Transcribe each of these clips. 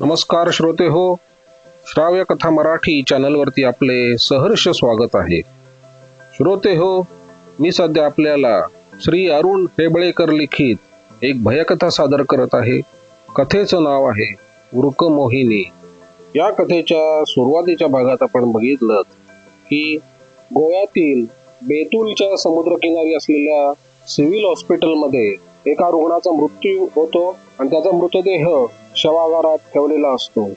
नमस्कार श्रोते हो. श्राव्य कथा मराठी चॅनलवरती आपले सहर्ष स्वागत आहे. श्रोते हो मी सध्या आपल्याला श्री अरुण हेबळेकर लिखित एक भयकथा सादर करत आहे. कथेचं नाव आहे वृक मोहिनी. या कथेच्या सुरुवातीच्या भागात आपण बघितलं की गोव्यातील बेतूलच्या समुद्रकिनारी असलेल्या सिव्हिल हॉस्पिटलमध्ये एका रुग्णाचा मृत्यू होतो आणि त्याचा मृतदेह शवागारात ठेवलेला असतो.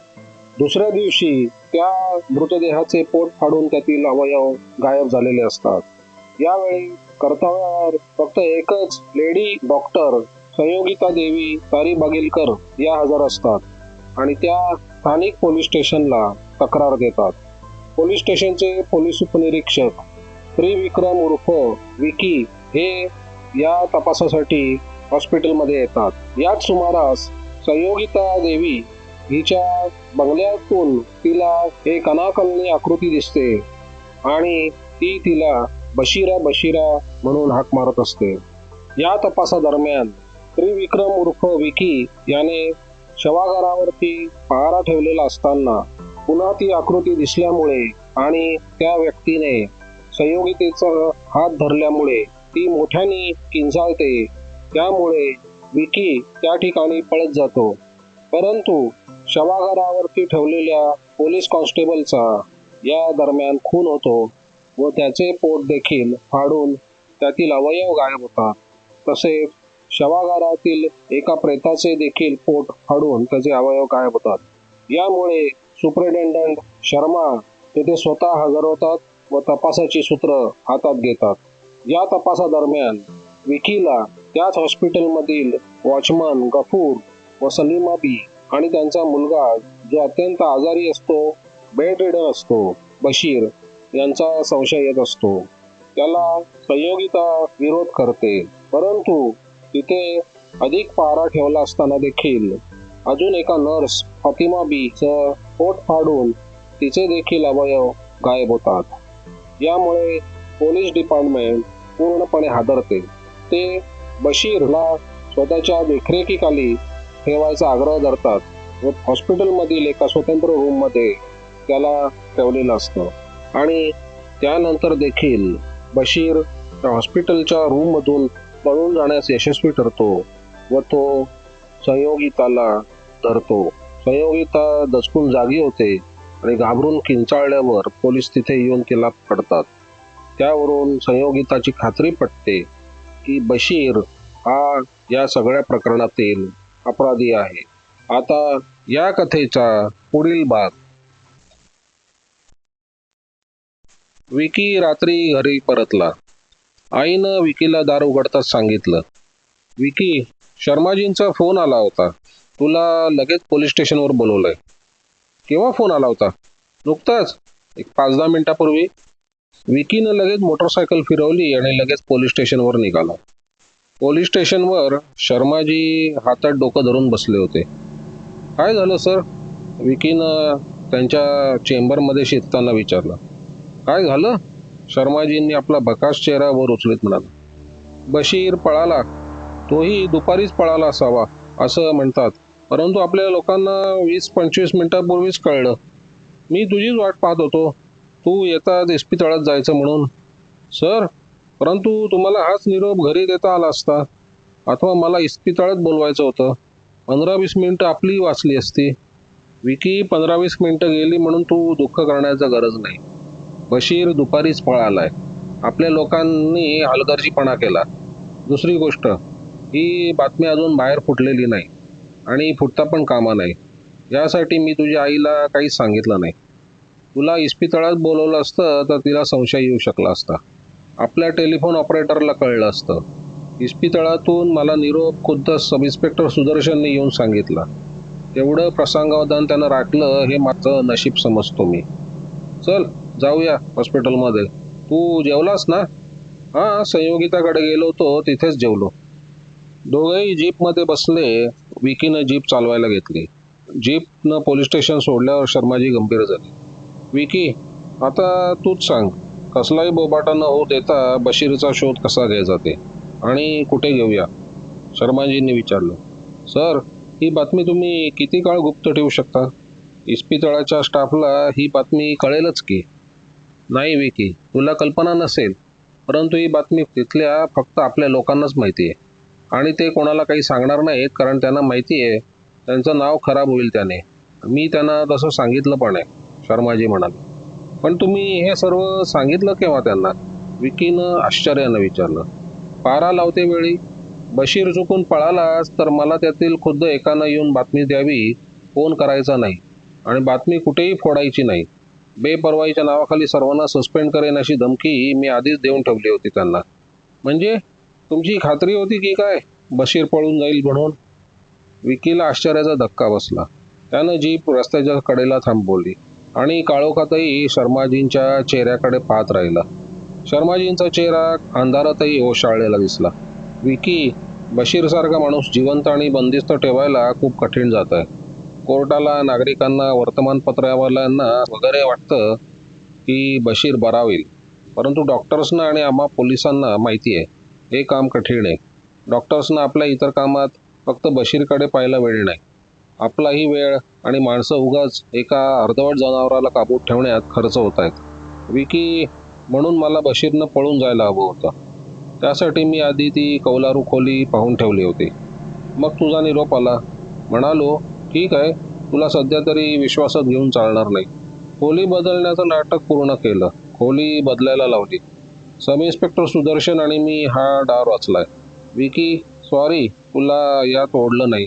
दुसऱ्या दिवशी त्या मृतदेहाचे पोट फाडून त्यातील अवयव गायब झालेले असतात. यावेळी कर्तव्यावर फक्त एकच लेडी डॉक्टर संयोगिता देवी तारी बागेलकर या हजर असतात आणि त्या स्थानिक पोलीस स्टेशनला तक्रार देतात. पोलीस स्टेशनचे पोलीस उपनिरीक्षक त्रिविक्रम उर्फ विकी हे या तपासासाठी हॉस्पिटलमध्ये येतात. याच सुमारास संयोगिता देवी हिच्या बंगल्यातून तिला एक अनाकलनी आकृती दिसते आणि ती तिला बशिरा बशिरा म्हणून हाक मारत असते. या तपासादरम्यान त्रिविक्रम उर्फ विकी याने शवागारावरती पहारा ठेवलेला असताना पुन्हा ती आकृती दिसल्यामुळे आणि त्या व्यक्तीने संयोगितेचा हात धरल्यामुळे ती मोठ्याने किंचाळते त्यामुळे विकी त्या ठिकाणी पळत जातो. परंतु शवागारावरती ठेवलेल्या पोलीस कॉन्स्टेबलचा या दरम्यान खून होतो व त्याचे पोट देखील फाडून त्यातील अवयव गायब होतात. तसेच शवागारातील एका प्रेताचे देखील पोट फाडून त्याचे अवयव गायब होतात. यामुळे सुपरिटेंडंट शर्मा तेथे स्वतः हजर होतात व तपासाची सूत्र हातात घेतात. या तपासादरम्यान विकीला त्याच हॉस्पिटलमधील वॉचमन गफूर व सलीमा बी आणि त्यांचा मुलगा जो अत्यंत आजारी असतो बेड रिडन असतो बशीर यांचा संशय येत असतो. त्याला संयोगिता विरोध करते. परंतु तिथे अधिक पारा ठेवला असताना देखील अजून एका नर्स फातिमा बीचं पोट फाडून तिचे देखील अवयव गायब होतात. यामुळे पोलीस डिपार्टमेंट पूर्णपणे हादरते. ते बशीरला स्वतःच्या देखरेखीखाली ठेवायचा आग्रह धरतात. व हॉस्पिटलमधील एका स्वतंत्र रूममध्ये त्याला ठेवलेलं असतं. आणि त्यानंतर देखील बशीर त्या हॉस्पिटलच्या रूममधून पळून जाण्यास यशस्वी ठरतो व तो संयोगिताला धरतो. संयोगिता दचकून जागी होते आणि घाबरून किंचाळल्यावर पोलीस तिथे येऊन तिला पकडतात. त्यावरून संयोगिताची खात्री पटते. की बशीर हा या सगळ्या प्रकरणातील अपराधी आहे. आता या कथेचा पुढील भाग. विकी रात्री घरी परतला. आईनं विकीला दार उघडताच सांगितलं. विकी शर्माजींचा फोन आला होता. तुला लगेच पोलीस स्टेशनवर बोलवलंय. केव्हा फोन आला होता? नुकताच? एक पाच दहा मिनिटापूर्वी? विकीनं लगेच मोटरसायकल फिरवली आणि लगेच पोलीस स्टेशनवर निघाला. पोलीस स्टेशनवर शर्माजी हातात डोकं धरून बसले होते. काय झालं सर? विकीनं त्यांच्या चेंबरमध्ये शिरताना विचारलं. काय झालं? शर्माजींनी आपला बकास चेहरा वर उचलीत म्हणाला. बशीर पळाला. तोही दुपारीच पळाला असावा असं म्हणतात. परंतु आपल्या लोकांना वीस पंचवीस मिनिटापूर्वीच कळलं. मी तुझीच वाट पाहत होतो. तू येतात इस्पितळात जायचं म्हणून. सर परंतु तुम्हाला हाच निरोप घरी देता आला असता. अथवा मला इस्पितळात बोलवायचं होतं. पंधरा वीस मिनटं आपली वाचली असती. विकी पंधरा वीस मिनटं गेली म्हणून तू दुःख करण्याचा गरज नाही. बशीर दुपारीच पळालाय. आपल्या लोकांनी हलगर्जीपणा केला. दुसरी गोष्ट ही बातमी अजून बाहेर फुटलेली नाही आणि फुटता पण कामा नाही. यासाठी मी तुझ्या आईला काहीच सांगितलं नाही. तुला इस्पितळात बोलवलं असतं तर तिला संशय येऊ शकला असता. आपल्या टेलिफोन ऑपरेटरला कळलं असतं. इस्पितळातून मला निरोप खुद्द सब इन्स्पेक्टर सुदर्शनने येऊन सांगितला. तेवढं प्रसंगावधान त्यानं राखलं हे माझं नशीब समजतो मी. चल जाऊया हॉस्पिटलमध्ये. तू जेवलास ना? हां संयोगिताकडे गेलो होतो तिथेच जेवलो. दोघंही जीपमध्ये बसले विकीनं जीप चालवायला घेतली. जीपनं पोलीस स्टेशन सोडल्यावर शर्माजी गंभीर झाली. विकी आता तूच सांग कसलाही बोबाटा न होऊ देता बशीरचा शोध कसा घ्यायचा ते आणि कुठे घेऊया? शर्माजींनी विचारलं. सर ही बातमी तुम्ही किती काळ गुप्त ठेवू शकता? इस्पितळाच्या स्टाफला ही बातमी कळेलच की. नाही विकी तुला कल्पना नसेल परंतु ही बातमी तिथल्या फक्त आपल्या लोकांनाच माहिती आहे आणि ते कोणाला काही सांगणार नाहीत कारण त्यांना माहिती आहे त्यांचं नाव खराब होईल त्याने. मी त्यांना तसं सांगितलं पण आहे. शर्माजी म्हणाले. पण तुम्ही हे सर्व सांगितलं केव्हा त्यांना? विकीनं आश्चर्यानं विचारलं. पारा लावते वेळी? बशीर चुकून पळालाच तर मला त्यातील खुद्द एकानं येऊन बातमी द्यावी फोन करायचा नाही आणि बातमी कुठेही फोडायची नाही. बेपरवाईच्या नावाखाली सर्वांना सस्पेंड करेन अशी धमकी मी आधीच देऊन ठेवली होती त्यांना. म्हणजे? तुमची खात्री होती की काय? बशीर पळून जाईल म्हणून? विकीला आश्चर्याचा धक्का बसला. त्यानं जीप रस्त्याच्या कडेला थांबवली. आणि काळोखातही शर्माजींच्या चेहऱ्याकडे पाहत राहिला. शर्माजींचा चेहरा अंधारातही ओशाळलेला दिसला. विकी बशीरसारखा माणूस जिवंत आणि बंदिस्त ठेवायला खूप कठीण जात आहे कोर्टाला नागरिकांना वर्तमानपत्रावाल्यांना वगैरे वाटतं की बशीर बरा होईल. परंतु डॉक्टर्सना आणि आम्हा पोलिसांना माहिती आहे. हे काम कठीण आहे. डॉक्टर्सना आपल्या इतर कामात फक्त बशीरकडे पाहायला वेळ नाही. आपलाही वेळ आणि माणसं उगाच एका अर्धवट जनावराला काबूत ठेवण्यात खर्च होत आहेत. विकी म्हणून मला बशीरनं पळून जायला हवं होतं. त्यासाठी मी आधी ती कौलारू खोली पाहून ठेवली होती. मग तुझा निरोप आला. म्हणालो ठीक आहे तुला सध्या तरी विश्वासात घेऊन चालणार नाही. खोली बदलण्याचं नाटक पूर्ण केलं. खोली बदलायला लावली. सब इन्स्पेक्टर सुदर्शन आणि मी हा डाव वाचलाय. विकी सॉरी तुला यात ओढलं नाही.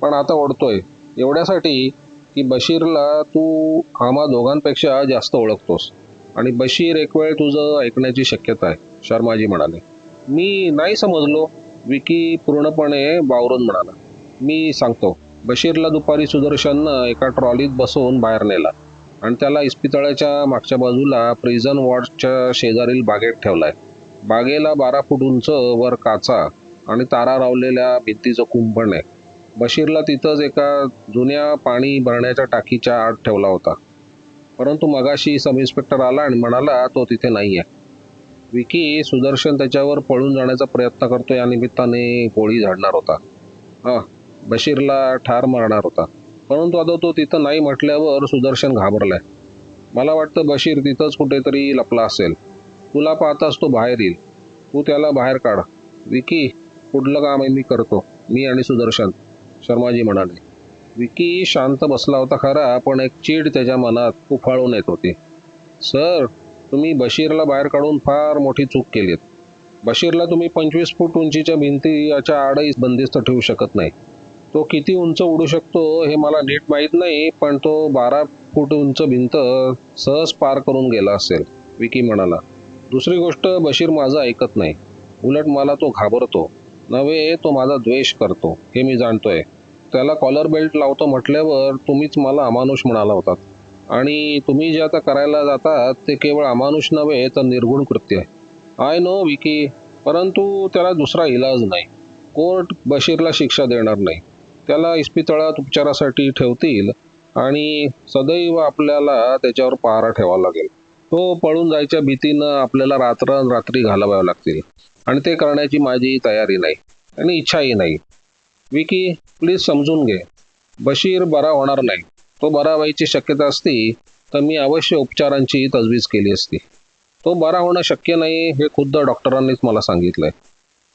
पण आता ओढतोय. एवढ्यासाठी की बशीरला तू आम्हा दोघांपेक्षा जास्त ओळखतोस. आणि बशीर एक वेळ तुझं ऐकण्याची शक्यता आहे शर्माजी म्हणाले. मी नाही समजलो विकी पूर्णपणे बावरून म्हणाला. मी सांगतो बशीरला दुपारी सुदर्शननं एका ट्रॉलीत बसवून बाहेर नेला आणि त्याला इस्पितळाच्या मागच्या बाजूला प्रिझन वॉर्डच्या शेजारील बागेत ठेवलाय. बागेला बारा फूट उंच वर काचा आणि तारा रावलेल्या भिंतीचं कुंपण आहे. बशीरला तिथंच एका जुन्या पाणी भरण्याच्या टाकीच्या आत ठेवला होता. परंतु मगाशी सब इन्स्पेक्टर आला आणि म्हणाला तो तिथे नाही आहे विकी सुदर्शन त्याच्यावर पळून जाण्याचा प्रयत्न करतो या निमित्ताने गोळी झाडणार होता. हां बशीरला ठार मारणार होता. परंतु आता तो तिथं नाही म्हटल्यावर सुदर्शन घाबरलाय. मला वाटतं बशीर तिथंच कुठेतरी लपला असेल. तुला पाहताच तो बाहेर येईल. तू त्याला बाहेर काढ. विकी पुढलं काम आहे मी करतो. मी आणि सुदर्शन. शर्माजी म्हणाले. विकी शांत बसला होता खरा पण एक चीड त्याच्या मनात उफाळून येत होती. सर तुम्ही बशीरला बाहेर काढून फार मोठी चूक केलीत. बशीरला तुम्ही पंचवीस फूट उंचीच्या भिंती याच्या आडही बंदिस्त ठेवू शकत नाही. तो किती उंच उडू शकतो हे मला नीट माहीत नाही पण तो बारा फूट उंच भिंत सहज पार करून गेला असेल विकी म्हणाला. दुसरी गोष्ट बशीर माझं ऐकत नाही. उलट मला तो घाबरतो. नव्हे तो माझा द्वेष करतो हे मी जाणतोय. त्याला कॉलर बेल्ट लावतो म्हटल्यावर तुम्हीच मला अमानुष म्हणाला होतात आणि तुम्ही जे आता करायला जातात ते केवळ अमानुष नव्हे तर निर्गुण कृत्य आहे. आय नो विकी परंतु त्याला दुसरा इलाज नाही. कोर्ट बशीरला शिक्षा देणार नाही. त्याला इस्पितळात उपचारासाठी ठेवतील आणि सदैव आपल्याला त्याच्यावर पहारा ठेवावा लागेल. तो पळून जायच्या भीतीनं आपल्याला रात्र रात्री घालवाव्या लागतील. आणि ते करण्याची माझी तयारी नाही आणि इच्छाही नाही. विकी प्लीज समजून घे. बशीर बरा होणार नाही. तो बरा व्हायची शक्यता असती तर मी अवश्य उपचारांची तजवीज केली असती. तो बरा होणं शक्य नाही हे खुद्द डॉक्टरांनीच मला सांगितलंय.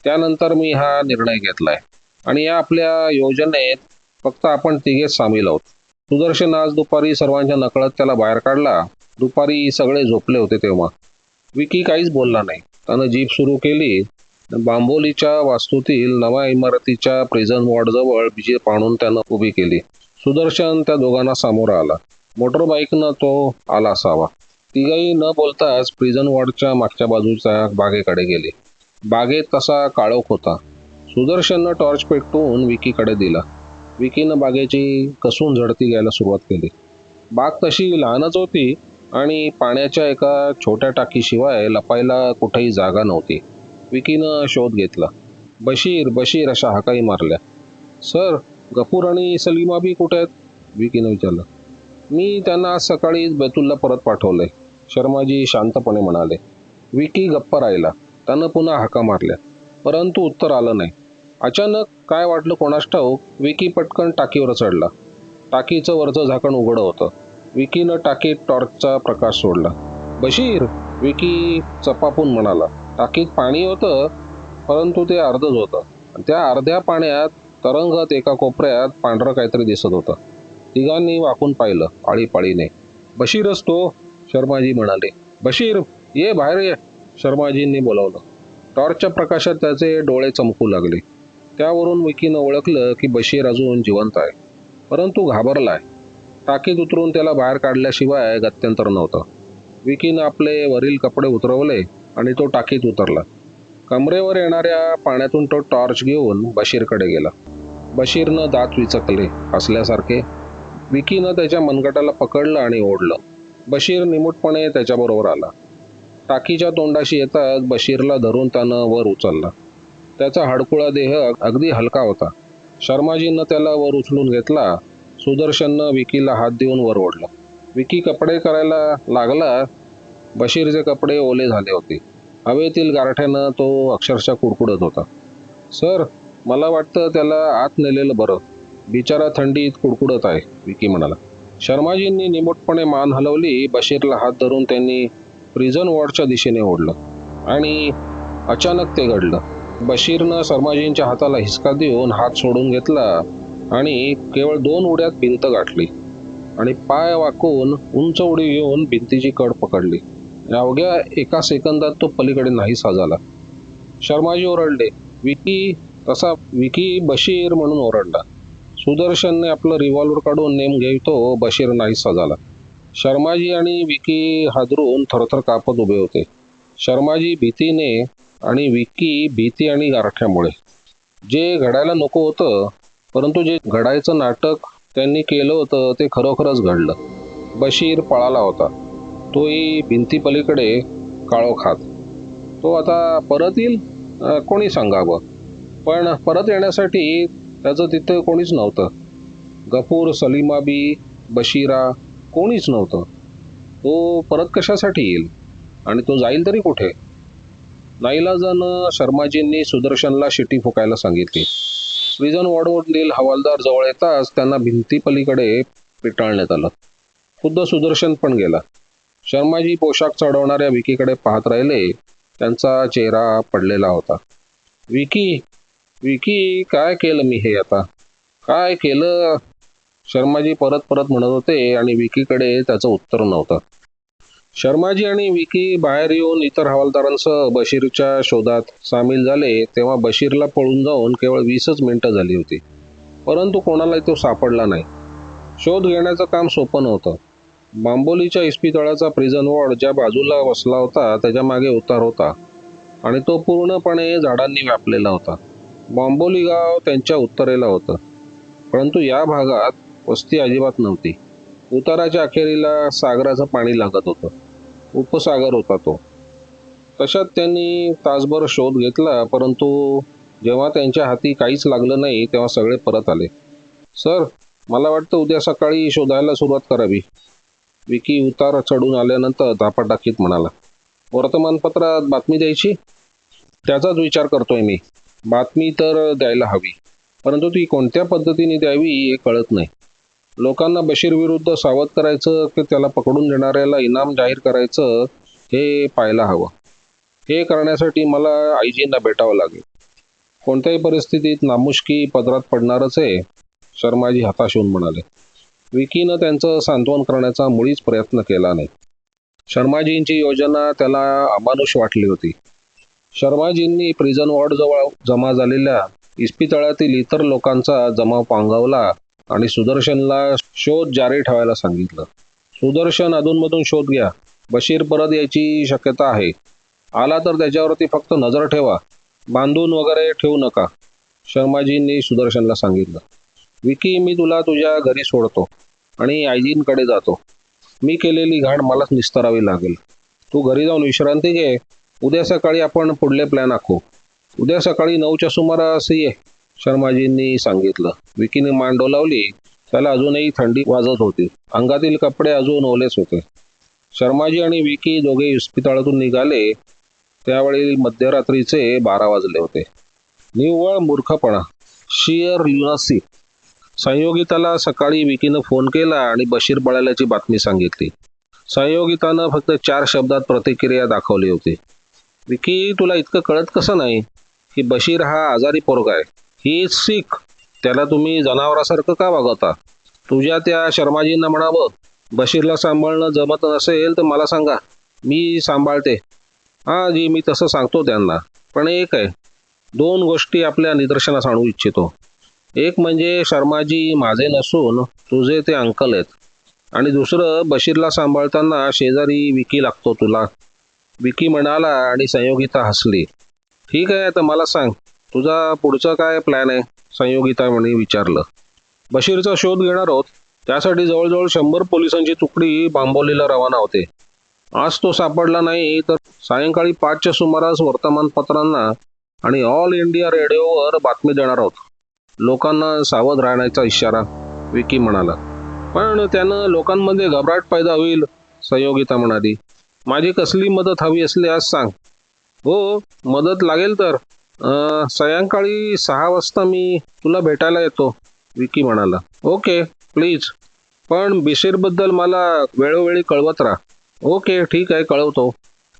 त्यानंतर मी हा निर्णय घेतलाय. आणि या आपल्या योजनेत फक्त आपण तिघेच सामील आहोत. सुदर्शन आज दुपारी सर्वांच्या नकळत त्याला बाहेर काढला. दुपारी सगळे झोपले होते तेव्हा. विकी काहीच बोलला नाही. त्यानं जीप सुरू केली. बांबोलीच्या वास्तूतील नव्या इमारतीच्या प्रिझन वॉर्डजवळ भिजी पाणून त्यानं उभी केली. सुदर्शन त्या दोघांना समोर आला. मोटरबाईकनं तो आला असावा. तिघाही न बोलताच प्रिझन वॉर्डच्या मागच्या बाजूच्या बागेकडे गेले. बागेत तसा काळोख होता. सुदर्शननं टॉर्च पेटवून विकीकडे दिला. विकीनं बागेची कसून झडती घ्यायला सुरुवात केली. बाग तशी लहानच होती आणि पाण्याच्या एका छोट्या टाकीशिवाय लपायला कुठेही जागा नव्हती. विकीनं शोध घेतला. बशीर बशीर अशा हाकाई मारल्या. सर गफूर आणि सलीमाबी कुठे आहेत? विकीनं विचारलं. मी त्यांना आज सकाळीच बैतूलला परत पाठवलंय शर्माजी शांतपणे म्हणाले. विकी गप्प राहिला. त्यानं पुन्हा हाका मारल्या. परंतु उत्तर आलं नाही. अचानक काय वाटलं कोणास ठाऊक विकी पटकन टाकीवर चढला. टाकीचं वरचं झाकण उघडं होतं. विकीनं टाकीत टॉर्चचा प्रकाश सोडला. बशीर विकी चपापून म्हणाला. टाकीत पाणी होतं परंतु ते अर्धच होतं. आणि त्या अर्ध्या पाण्यात तरंगत एका कोपऱ्यात पांढरं काहीतरी दिसत होतं. तिघांनी वाकून पाहिलं आळीपाळीने बशीरच तो शर्माजी म्हणाले. बशीर ये बाहेर ये शर्माजींनी बोलावलं. टॉर्चच्या प्रकाशात त्याचे डोळे चमकू लागले. त्यावरून विकीनं ओळखलं की बशीर अजून जिवंत आहे परंतु घाबरलाय. टाकीत उतरून त्याला बाहेर काढल्याशिवाय गत्यंतर नव्हतं. विकीनं आपले वरील कपडे उतरवले आणि तो टाकीत उतरला. कमरेवर येणाऱ्या पाण्यातून तो टॉर्च घेऊन बशीरकडे गेला. बशीरनं दात विचकले असल्यासारखे. विकीनं त्याच्या मनगटाला पकडलं आणि ओढलं. बशीर निमूटपणे त्याच्याबरोबर आला. टाकीच्या तोंडाशी येताच बशीरला धरून त्यानं वर उचलला. त्याचा हडकुळा देह अगदी हलका होता. शर्माजीनं त्याला वर उचलून घेतला. सुदर्शननं विकीला हात देऊन वर ओढलं. विकी कपडे करायला लागला. बशीरचे कपडे ओले झाले होते. हवेतील गारठ्यानं तो अक्षरशः कुडकुडत होता. सर मला वाटतं त्याला आत नेलेलं बरं. बिचारा थंडीत कुडकुडत आहे विकी म्हणाला. शर्माजींनी निमूटपणे मान हलवली बशीरला हात धरून त्यांनी प्रिझन वॉर्डच्या दिशेने ओढलं आणि अचानक ते घडलं. बशीरनं शर्माजींच्या हाताला हिसका देऊन हात सोडून घेतला आणि केवळ दोन उड्यात भिंत गाठली आणि पाय वाकून उंच उडी घेऊन भिंतीची कड पकडली. अवघ्या एका सेकंदात तो पलीकडे नाहीसा झाला शर्माजी ओरडले विकी तसा विकी बशीर म्हणून ओरडला. सुदर्शनने आपलं रिव्हॉल्वर काढून नेम घेतो बशीर नाहीसा झाला शर्माजी आणि विकी हादरून थरथर कापत उभे होते. शर्माजी भीतीने आणि विकी भीती आणि गारठ्यामुळे. जे घडायला नको होतं परंतु जे घडायचं नाटक त्यांनी केलं होतं ते खरोखरच घडलं. बशीर पळाला होता. तोही भिंतीपलीकडे काळो खात. तो आता परत येईल? कोणी सांगावं? पण परत येण्यासाठी त्याचं तिथं कोणीच नव्हतं. गफूर सलीमाबी बशीरा कोणीच नव्हतं. तो परत कशासाठी येईल? आणि तो जाईल तरी कुठे? नाईलाजानं शर्माजींनी सुदर्शनला शिटी फुकायला सांगितली. प्रिझन वॉर्डवरील हवालदार जवळ येताच त्यांना भिंतीपलीकडे पिटाळण्यात आलं. खुद्द सुदर्शन पण गेला. शर्माजी पोशाख चढवणाऱ्या विकीकडे पाहत राहिले. त्यांचा चेहरा पडलेला होता. विकी विकी काय केलं मी हे आता? काय केलं? शर्माजी परत परत म्हणत होते आणि विकीकडे त्याचं उत्तर नव्हतं. शर्माजी आणि विकी बाहेर येऊन इतर हवालदारांसह बशीरच्या शोधात सामील झाले. तेव्हा बशीरला पळून जाऊन केवळ वीसच मिनिटं झाली होती. परंतु कोणालाही तो सापडला नाही. शोध घेण्याचं काम सोपं नव्हतं. बांबोलीच्या इस्पितळाचा प्रिझन वॉर्ड ज्या बाजूला वसला होता त्याच्यामागे उतार होता. आणि तो पूर्णपणे झाडांनी व्यापलेला होता. बांबोली गाव त्यांच्या उत्तरेला होतं. परंतु या भागात वस्ती अजिबात नव्हती. उताराच्या अखेरीला सागराचं पाणी लागत होतं. उपसागर होता तो. तशात त्यांनी तासभर शोध घेतला परंतु जेव्हा त्यांच्या हाती काहीच लागलं नाही तेव्हा सगळे परत आले. सर मला वाटतं उद्या सकाळी शोधायला सुरुवात करावी. विकी उतार चढून आल्यानंतर धापाटाकीत म्हणाला वर्तमानपत्रात बातमी द्यायची? त्याचाच विचार करतोय मी. बातमी तर द्यायला हवी परंतु ती कोणत्या पद्धतीने द्यावी हे कळत नाही. लोकांना बशीर विरुद्ध सावध करायचं की त्याला पकडून देणाऱ्याला इनाम जाहीर करायचं हे पाहायला हवं. हे करण्यासाठी मला आयजींना भेटावं लागेल. कोणत्याही परिस्थितीत नामुष्की पदरात पडणारच आहे शर्माजी हताश होऊन म्हणाले. विकीनं त्यांचं सांत्वन करण्याचा मुळीच प्रयत्न केला नाही. शर्माजींची योजना त्याला अमानुष वाटली होती. शर्माजींनी प्रिझन वॉर्डजवळ जमा झालेल्या इस्पितळातील इतर लोकांचा जमाव पांगवला आणि सुदर्शनला शोध जारी ठेवायला सांगितलं. सुदर्शन अधूनमधून शोध घ्या. बशीर परत यायची शक्यता आहे. आला तर त्याच्यावरती फक्त नजर ठेवा. बांधून वगैरे ठेवू नका. शर्माजींनी सुदर्शनला सांगितलं. विकी मी तुला तुझ्या घरी सोडतो आणि आयजींकडे जातो. मी केलेली घाण मलाच निस्तरावी लागेल. तू घरी जाऊन विश्रांती घे. उद्या सकाळी आपण पुढले प्लॅन आखू. उद्या सकाळी नऊच्या सुमारास ये शर्माजींनी सांगितलं. विकीने मान डोलावली. त्याला अजूनही थंडी वाजत होती. अंगातील कपडे अजून ओलेच होते. शर्माजी आणि विकी दोघे इस्पितळातून निघाले. त्यावेळी मध्यरात्रीचे बारा वाजले होते. निव्वळ मूर्खपणा. शियर लुनासी. संयोगिताला सकाळी विकीनं फोन केला आणि बशीर पळाल्याची बातमी सांगितली. संयोगितानं फक्त चार शब्दात प्रतिक्रिया दाखवली होती. विकी तुला इतकं कळत कसं नाही? की बशीर हा आजारी पोरगा आहे. ही सीख. त्याला तुम्ही जनावरासारखं का वागवता? तुझ्या त्या शर्माजींना म्हणावं बशीरला सांभाळणं जमत नसेल तर मला सांगा. मी सांभाळते. हां जी मी तसं सांगतो त्यांना. पण एक आहे. दोन गोष्टी आपल्या निदर्शनास आणू इच्छितो. एक म्हणजे शर्माजी माझे नसून तुझे ते अंकल आहेत. आणि दुसरं बशीरला सांभाळताना शेजारी विकी लागतो तुला. विकी म्हणाला आणि संयोगिता हसली. ठीक आहे तर मला सांग तुझा पुढचा काय प्लॅन आहे? संयोगिता म्हणे विचारलं. बशीरचा शोध घेणार आहोत. त्यासाठी जवळजवळ शंभर पोलिसांची तुकडी बांबोलीला रवाना होते. आज तो सापडला नाही तर सायंकाळी पाचच्या सुमारास वर्तमानपत्रांना आणि ऑल इंडिया रेडिओवर बातमी देणार आहोत. लोकांना सावध राहण्याचा इशारा विकी म्हणाला. पण त्यानं लोकांमध्ये घबराट पैदा होईल संयोगिता म्हणाली. माझी कसली मदत हवी असल्यास सांग. हो मदत लागेल तर. सायंकाळी सहा वाजता मी तुला भेटायला येतो विकी म्हणाला. Okay please. पण बिशीरबद्दल मला वेळोवेळी कळवत राहा. ओके ठीक आहे कळवतो.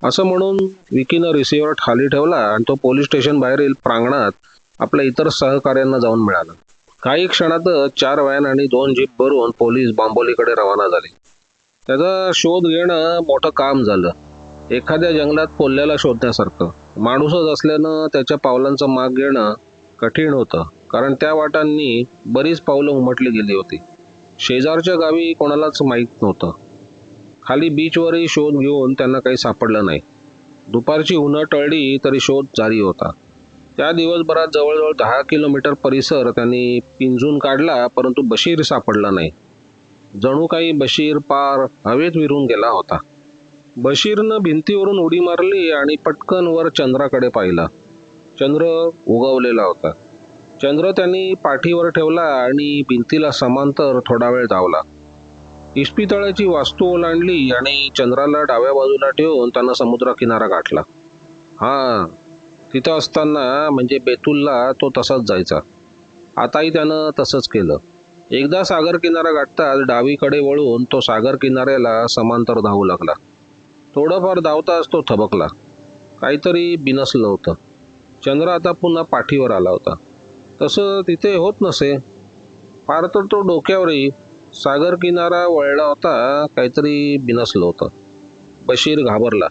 असं म्हणून विकीनं रिसिव्हर खाली ठेवला आणि तो पोलीस स्टेशन बाहेरील प्रांगणात आपल्या इतर सहकाऱ्यांना जाऊन मिळाला. काही क्षणातच चार व्हॅन आणि दोन जीप भरून पोलीस बांबोलीकडे रवाना झाले. त्याचा शोध घेणं मोठं काम झालं. एखाद्या जंगलात पोल्ल्याला शोधण्यासारखं. माणूसच असल्यानं त्याच्या पावलांचं माग घेणं कठीण होतं. कारण त्या वाटांनी बरीच पावलं उमटली गेली होती. शेजारच्या गावी कोणालाच माहीत नव्हतं. खाली बीचवरही शोध घेऊन त्यांना काही सापडलं नाही. दुपारची उन्हं टळली तरी शोध जारी होता. त्या दिवसभरात जवळजवळ दहा किलोमीटर परिसर त्यांनी पिंजून काढला परंतु बशीर सापडला नाही. जणू काही बशीर पार हवेत विरून गेला होता. बशीरनं भिंतीवरून उडी मारली आणि पटकन वर चंद्राकडे पाहिला. चंद्र उगवलेला होता. चंद्र त्यांनी पाठीवर ठेवला आणि भिंतीला समांतर थोडा वेळ धावला. इस्पितळाची वास्तू ओलांडली आणि चंद्राला डाव्या बाजूला ठेवून त्यानं समुद्र किनारा गाठला. हा तिथं असताना म्हणजे बेतुलला तो तसाच जायचा. आताही त्यानं तसंच केलं. एकदा सागर किनारा गाठताच डावीकडे वळून तो सागर किनाऱ्याला समांतर धावू लागला. थोडंफार धावताच तो थबकला. काहीतरी बिनसलं होतं. चंद्र आता पुन्हा पाठीवर आला होता. तसं तिथे होत नसे. फार तर तो डोक्यावरही सागर किनारा वळला होता काहीतरी बिनसलं होतं. बशीर घाबरला.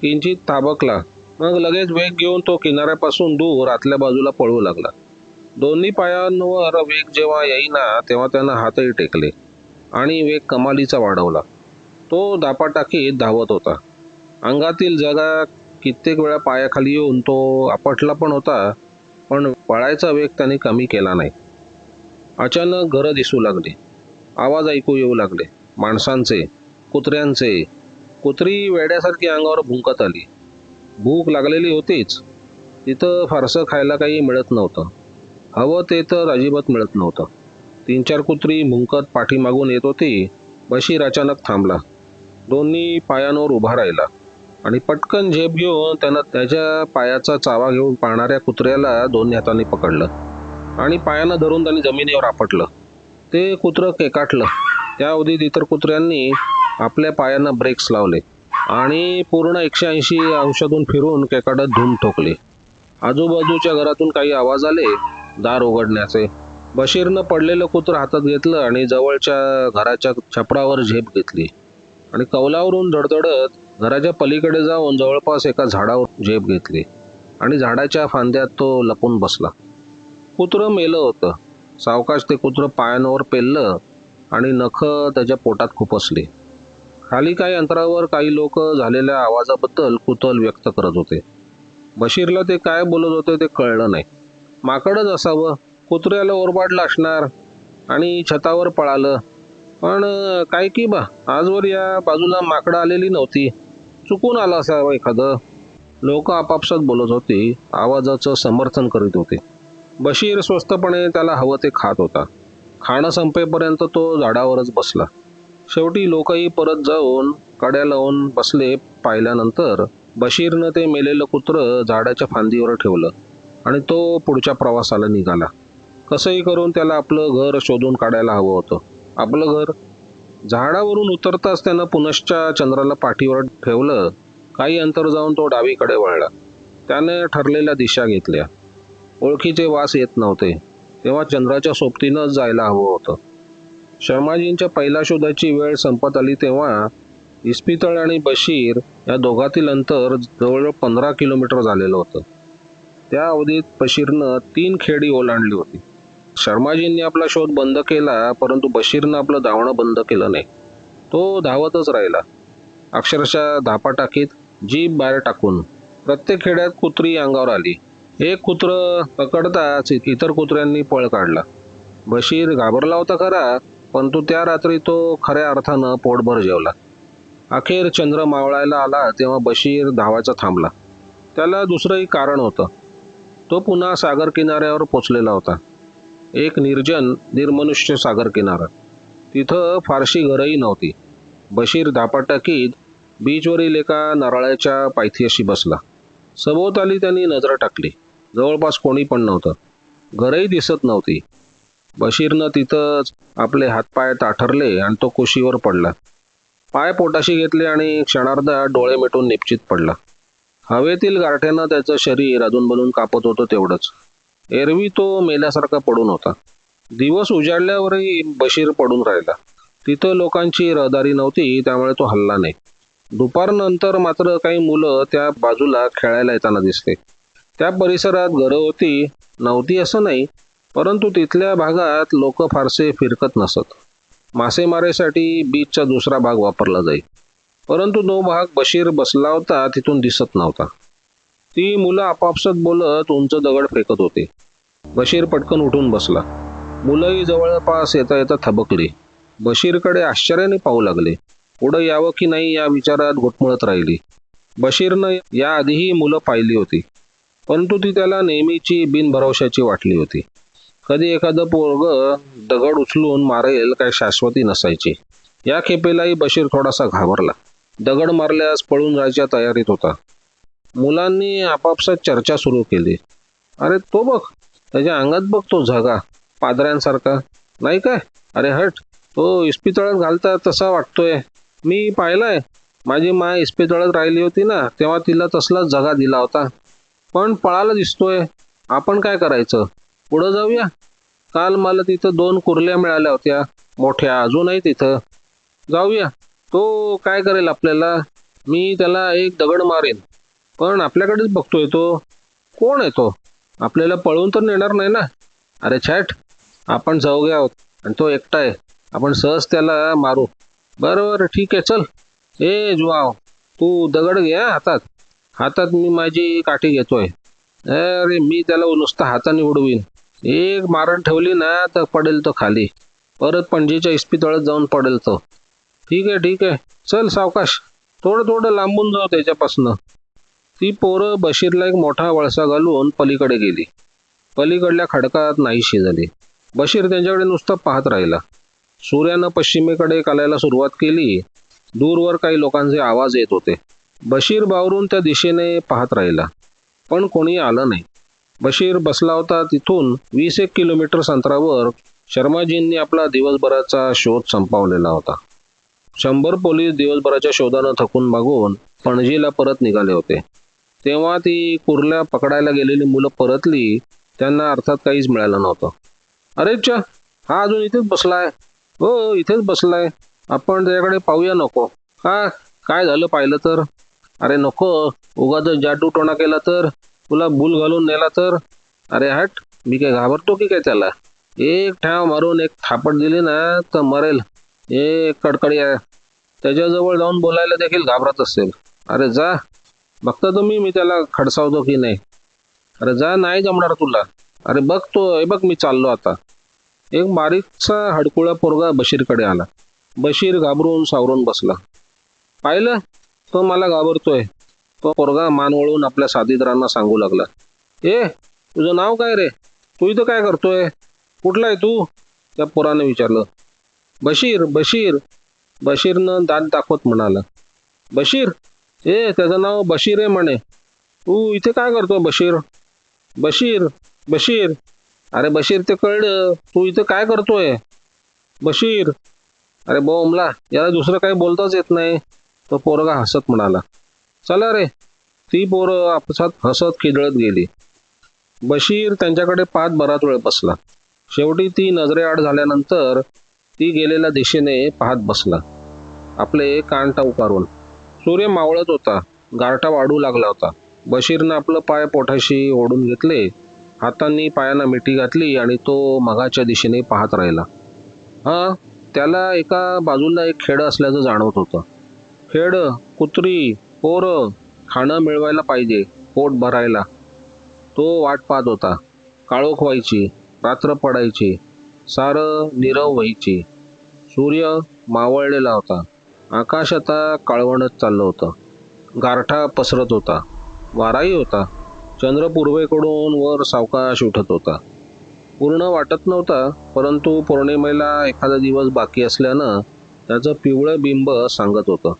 किंचित थाबकला. मग लगेच वेग घेऊन तो किनाऱ्यापासून दूर आतल्या बाजूला पळू लागला. दोन्ही पायांवर वेग जेव्हा येईना तेव्हा त्यानं हातही टेकले आणि वेग कमालीचा वाढवला. तो दापाटाकीत धावत होता. अंगातील जगा कित्येक वेळा पायाखाली येऊन तो आपटला पण होता पण पळायचा वेग त्याने कमी केला नाही. अचानक घरं दिसू लागली. आवाज ऐकू येऊ लागले. माणसांचे कुत्र्यांचे कुत्री वेड्यासारखी अंगावर भुंकत आली. भूक लागलेली होतीच. तिथं फारसं खायला काही मिळत नव्हतं. हवं ते तर अजिबात मिळत नव्हतं. तीन चार कुत्री भुंकत पाठीमागून येत होती. बशीर अचानक थांबला. दोन्ही पायांवर उभा राहिला. आणि पटकन झेप घेऊन त्यानं त्याच्या पायाचा चावा घेऊन पाहणाऱ्या कुत्र्याला दोन्ही हातांनी पकडलं. आणि पायानं धरून त्यांनी जमिनीवर आपटलं. ते कुत्रं केकाटलं. त्या अवधीत इतर कुत्र्यांनी आपल्या पायांना ब्रेक्स लावले. आणि पूर्ण एकशे ऐंशी अंशातून फिरून केकाडत धूम ठोकले. आजूबाजूच्या घरातून काही आवाज आले दार उघडण्याचे. बशीरनं पडलेलं कुत्र हातात घेतलं आणि जवळच्या घराच्या छपरावर झेप घेतली. आणि कौलावरून धडधडत घराच्या पलीकडे जाऊन जवळपास एका झाडावर झेप घेतली. आणि झाडाच्या फांद्यात तो लपून बसला. कुत्रं मेलं होतं. सावकाश ते कुत्रं पायांवर पेललं आणि नख त्याच्या पोटात खुपसली. खाली काही अंतरावर काही लोक झालेल्या आवाजाबद्दल कुतल व्यक्त करत होते. बशीरला ते काय बोलत होते ते कळलं नाही. माकडच असावं कुत्र्याला ओरबाडलं असणार आणि छतावर पळालं. पण काय की बा आजवर या बाजूला माकडं आलेली नव्हती. चुकून आलं असावं एखादं. लोक आपापसात बोलत होते आवाजाचं समर्थन करीत होते. बशीर स्वस्तपणे त्याला हवं ते खात होता. खाणं संपेपर्यंत तो झाडावरच बसला. शेवटी लोकही परत जाऊन कड्या लावून बसले पाहिल्यानंतर बशीरनं ते मेलेलं कुत्रं झाडाच्या फांदीवर ठेवलं आणि तो पुढच्या प्रवासाला निघाला. कसंही करून त्याला आपलं घर शोधून काढायला हवं होतं. आपलं घर? झाडावरून उतरताच त्यानं पुनश्च्या चंद्राला पाठीवर ठेवलं. काही अंतर जाऊन तो डावीकडे वळला. त्याने ठरलेल्या दिशा घेतल्या. ओळखीचे वास येत नव्हते. तेव्हा चंद्राच्या सोबतीनंच जायला हवं होतं. शर्माजींच्या पहिल्या शोधाची वेळ संपत आली तेव्हा इस्पितळ आणि बशीर या दोघातील अंतर जवळजवळ पंधरा किलोमीटर झालेलं होतं. त्या अवधीत बशीरनं तीन खेडी ओलांडली होती. शर्माजींनी आपला शोध बंद केला परंतु बशीरनं आपलं धावणं बंद केलं नाही. तो धावतच राहिला. अक्षरशः धापा टाकीत जीप बाहेर टाकून प्रत्येक खेड्यात कुत्री अंगावर आली. एक कुत्र पकडताच इतर कुत्र्यांनी पळ काढला. बशीर घाबरला होता खरा परंतु त्या रात्री तो खऱ्या अर्थानं पोटभर जेवला. अखेर चंद्र मावळायला आला तेव्हा बशीर धावायचा थांबला. त्याला दुसरंही कारण होतं. तो पुन्हा सागर किनाऱ्यावर पोचलेला होता. एक निर्जन निर्मनुष्य सागर किनारा. तिथं फारशी घरंही नव्हती. बशीर धापाटाकीत बीचवरील एका नारळाच्या पायथ्याशी बसला. सभोवताली त्यांनी नजर टाकली. जवळपास कोणी पण नव्हतं. घरही दिसत नव्हती. बशीरनं तिथंच आपले हातपाय ताठरले आणि तो कुशीवर पडला. पाय पोटाशी घेतले आणि क्षणार्धा डोळे मिटून निपचित पडला. हवेतील गारठ्यानं त्याचं शरीर अधूनमधून कापत होतं तेवढंच. एरवी तो मेल्यासारखा पडून होता. दिवस उजाडल्यावरही बशीर पडून राहिला. तिथं लोकांची रहदारी नव्हती त्यामुळे तो हल्ला नाही. दुपारनंतर मात्र काही मुलं त्या बाजूला खेळायला येताना दिसले. त्या परिसरात घरं होती नव्हती असं नाही परंतु तिथल्या भागात लोक फारसे फिरकत नसत. मासेमारीसाठी बीचचा दुसरा भाग वापरला जाई. परंतु तो भाग बशीर बसला होता तिथून दिसत नव्हता. ती मुलं आपापसात बोलत उंच दगड फेकत होते. बशीर पटकन उठून बसला. मुलंही जवळपास येता येता थबकली. बशीरकडे आश्चर्याने पाहू लागले. पुढं यावं की नाही या विचारात घुटमळत राहिली. बशीरनं याआधीही मुलं पाहिली होती. परंतु ती त्याला नेहमीची बिनभरवशाची वाटली होती. कधी एखादं पोरग दगड उचलून मारेल काय शाश्वती नसायची. या खेपेलाही बशीर थोडासा घाबरला. दगड मारल्यास पळून जायच्या तयारीत होता. मुलांनी आपापसात चर्चा सुरू केली. अरे तो बघ त्याच्या अंगात बघ तो झगा पादऱ्यांसारखा. नाही काय? अरे हट तो इस्पितळात घालता तसा वाटतोय. मी पाहिलाय माझी माय इस्पितळात राहिली होती ना तेव्हा तिला तसलाच जगा दिला होता. पण पळाला दिसतोय. आपण काय करायचं? पुढं जाऊया. काल मला तिथं दोन कुर्ल्या मिळाल्या होत्या. मोठ्या अजूनही तिथं. जाऊया. तो काय करेल आपल्याला? मी त्याला एक दगड मारेन. पण आपल्याकडेच बघतोय तो. कोण आहे तो? आपल्याला पळवून तर नेणार नाही ना? अरे छॅट आपण जाऊ आहोत. आणि तो एकटा आहे. आपण सहज त्याला मारू. बरं बरं ठीक आहे चल. ए जुवाव. तू दगड घे हातात. हातात मी माझी काठी घेतोय. अरे मी त्याला नुसता हाताने उडवीन. एक मारण ठेवली ना तर पडेल तो खाली. परत पणजीच्या इस्पितळात जाऊन पडेल तो. ठीक आहे ठीक आहे. चल सावकाश. थोडं थोडं लांबून जाऊ त्याच्यापासनं. ती पोरं बशीरला एक मोठा वळसा घालून पलीकडे गेली. पलीकडल्या खडकात नाहीशी झाली. बशीर त्यांच्याकडे नुसतं पाहत राहिला. सूर्यानं पश्चिमेकडे कालायला सुरुवात केली. दूरवर काही लोकांचे आवाज येत होते. बशीर बावरून त्या दिशेने पाहत राहिला. पण कोणी आलं नाही. बशीर बसला होता तिथून वीस एक किलोमीटर अंतरावर शर्माजींनी आपला दिवसभराचा शोध संपवलेला होता. शंभर पोलीस दिवसभराच्या शोधानं थकून मागून पणजीला परत निघाले होते. तेव्हा ती कुर्ल्या पकडायला गेलेली मुलं परतली त्यांना अर्थात काहीच मिळालं नव्हतं. अरे च्या हा अजून इथेच बसलाय? हो इथेच बसलाय. आपण त्याच्याकडे पाहूया नको. हा काय झालं पाहिलं तर? अरे नको उगाच जादू टोणा केला तर तुला भूल घालून नेला तर? अरे हट मी काय घाबरतो की काय त्याला? एक ठाव मारून एक थापट दिली ना तर मरेल. एक कडकडी आहे. त्याच्याजवळ जाऊन बोलायला देखील घाबरत असेल. अरे जा. बघता तुम्ही मी त्याला खडसावतो की नाही. अरे जा नाही जमणार तुला. अरे बघ तो हे बघ मी चाललो आता. एक बारीकसा हडकुळा पोरगा बशीरकडे आला. बशीर घाबरून सावरून बसला. पाहिलं? तो मला घाबरतोय. पोरगा मान वळून आपल्या साथीदारांना सांगू लागला. ए तुझं नाव काय रे? तू इथं काय करतोय? कुठला आहे तू? त्या पोराने विचारलं. बशीर बशीर. बशीरनं दात दाखवत म्हणाला. बशीर? ए त्याचं नाव बशीर आहे म्हणे. तू इथे काय करतो बशीर? बशीर बशीर. अरे बशीर ते कळलं. तू इथं काय करतोय? बशीर. अरे बोमला याला दुसरं काही बोलताच येत नाही. तो पोरगा हसत म्हणाला. चला रे. ती पोरं आपसात हसत खिदळत गेली. बशीर त्यांच्याकडे पाच बराच वेळ बसला. शेवटी ती नजरेआड झाल्यानंतर ती गेलेल्या दिशेने पाहत बसला. आपले कानटा उकारून. सूर्य मावळत होता. गारठा वाढू लागला होता. बशीरनं आपलं पाय पोटाशी ओढून घेतले. हातांनी पायांना मिठी घातली आणि तो मगाच्या दिशेने पाहत राहिला. हा त्याला एका बाजूला एक खेड असल्याचं जाणवत होतं. खेड कुत्री पोरं खाणं मिळवायला पाहिजे पोट भरायला. तो वाट पाहत होता. काळोख व्हायची रात्र पडायची सारं निरव व्हायची. सूर्य मावळलेला होता. आकाश आता काळवणत चाललं होतं. गारठा पसरत होता. वाराही होता. चंद्र पूर्वेकडून वर सावकाश उठत होता. पूर्ण वाटत नव्हता परंतु पौर्णिमेला एखादा दिवस बाकी असल्यानं त्याचं पिवळं बिंब सांगत होतं.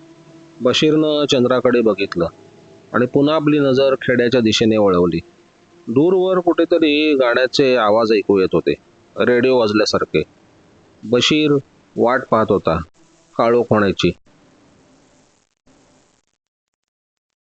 बशीरनं चंद्राकडे बघितलं आणि पुन्हा आपली नजर खेड्याच्या दिशेने वळवली. दूरवर कुठेतरी गाण्याचे आवाज ऐकू येत होते रेडिओ वाजल्यासारखे. बशीर वाट पाहत होता काळोख होण्याची.